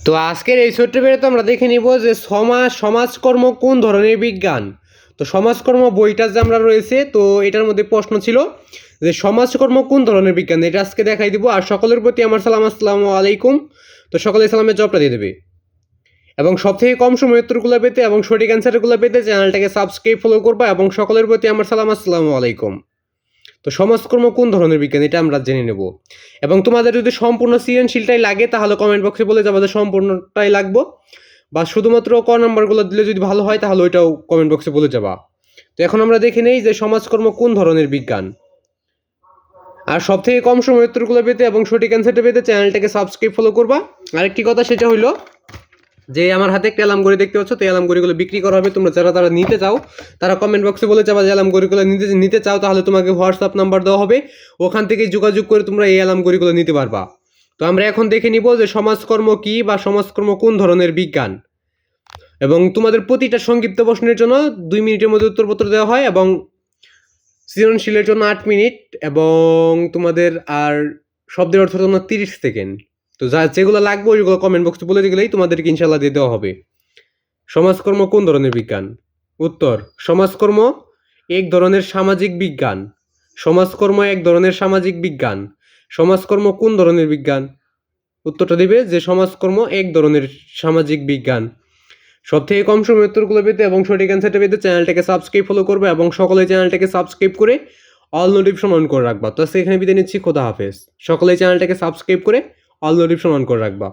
তো আজকের এই ছোট্ট ভিডিওতে আমরা দেখে নিব যে সমাজ সমাজকর্ম কোন ধরনের বিজ্ঞান? তো সমাজকর্ম বইটা যে আমরা রয়েছে, তো এটার মধ্যে প্রশ্ন ছিল যে সমাজকর্ম কোন ধরনের বিজ্ঞান? এটা আজকে দেখাই দিব আর সকলের প্রতি আমার সালাম, আসসালামু আলাইকুম। তো সকলে সালামের জবটা দিয়ে দেবে। এবং সব থেকে কম সময় উত্তরগুলো পেতে এবং সঠিক অ্যান্সারগুলো পেতে চ্যানেলটাকে সাবস্ক্রাইব ফলো করবা এবং সকলের প্রতি আমার সালাম, আসসালামু আলাইকুম। তো সমাজকর্ম কোন ধরনের বিজ্ঞান, এটা আমরা জেনে নেব। এবং তোমাদের যদি সম্পূর্ণ সৃজনশীলটাই লাগে, তাহলে কমেন্ট বক্সে বলে যাব যে সম্পূর্ণটাই লাগবো। বা শুধুমাত্র ক নাম্বারগুলো দিলে যদি ভালো হয়, তাহলে ওইটাও কমেন্ট বক্সে বলে যাবা। তো এখন আমরা দেখে নেই যে সমাজকর্ম কোন ধরনের বিজ্ঞান। আর সব থেকে কম সময় উত্তরগুলো পেতে এবং সঠিক অ্যান্সারটা পেতে চ্যানেলটাকে সাবস্ক্রাইব ফলো করবা। আরেকটি কথা সেটা হইল যে আমার হাতে একটা অ্যালাম গড়ি দেখতে পাচ্ছ, তো অ্যালাম গড়িগুলো বিক্রি করা হবে। তোমরা যারা তারা নিতে চাও, তারা কমেন্ট বক্সে বলে যাবা যে অ্যালাম গড়িগুলো নিতে নিতে চাও, তাহলে তোমাকে হোয়াটসঅ্যাপ নাম্বার দেওয়া হবে। ওখান থেকে যোগাযোগ করে তোমরা এই অ্যালাম গড়িগুলো নিতে পারবা। তো আমরা এখন দেখে নিব যে সমাজকর্ম কি বা সমাজকর্ম কোন ধরনের বিজ্ঞান। এবং তোমাদের প্রতিটা সংক্ষিপ্ত প্রশ্নের জন্য দুই মিনিটের মধ্যে উত্তরপত্র দেওয়া হয় এবং সৃজনশীলের জন্য আট মিনিট এবং তোমাদের আর শব্দের অর্থের জন্য তিরিশ সেকেন্ড। তো যা যেগুলো লাগবে ওইগুলো কমেন্ট বক্সে বলে দিলেই তোমাদেরকে ইনশাল্লাহ দিয়ে দেওয়া হবে। সমাজকর্ম কোন ধরনের বিজ্ঞান? উত্তর, সমাজকর্ম এক ধরনের সামাজিক বিজ্ঞান। সমাজকর্ম এক ধরনের সামাজিক বিজ্ঞান। সমাজকর্ম কোন ধরনের বিজ্ঞান? উত্তরটা দিবে যে সমাজকর্ম এক ধরনের সামাজিক বিজ্ঞান। সব থেকে কম সময় উত্তরগুলো পেতে এবং সঠিক অ্যান্সারটা পেতে চ্যানেলটাকে সাবস্ক্রাইব ফলো করবে এবং সকলে চ্যানেলটাকে সাবস্ক্রাইব করে অল নোটিফিকেশন অন করে রাখবা। তো এখানে বিদায় নিচ্ছি, খোদা হাফেজ। সকলে চ্যানেলটাকে সাবস্ক্রাইব করে অল নোটিফিকেশন সমান করে রাখবা।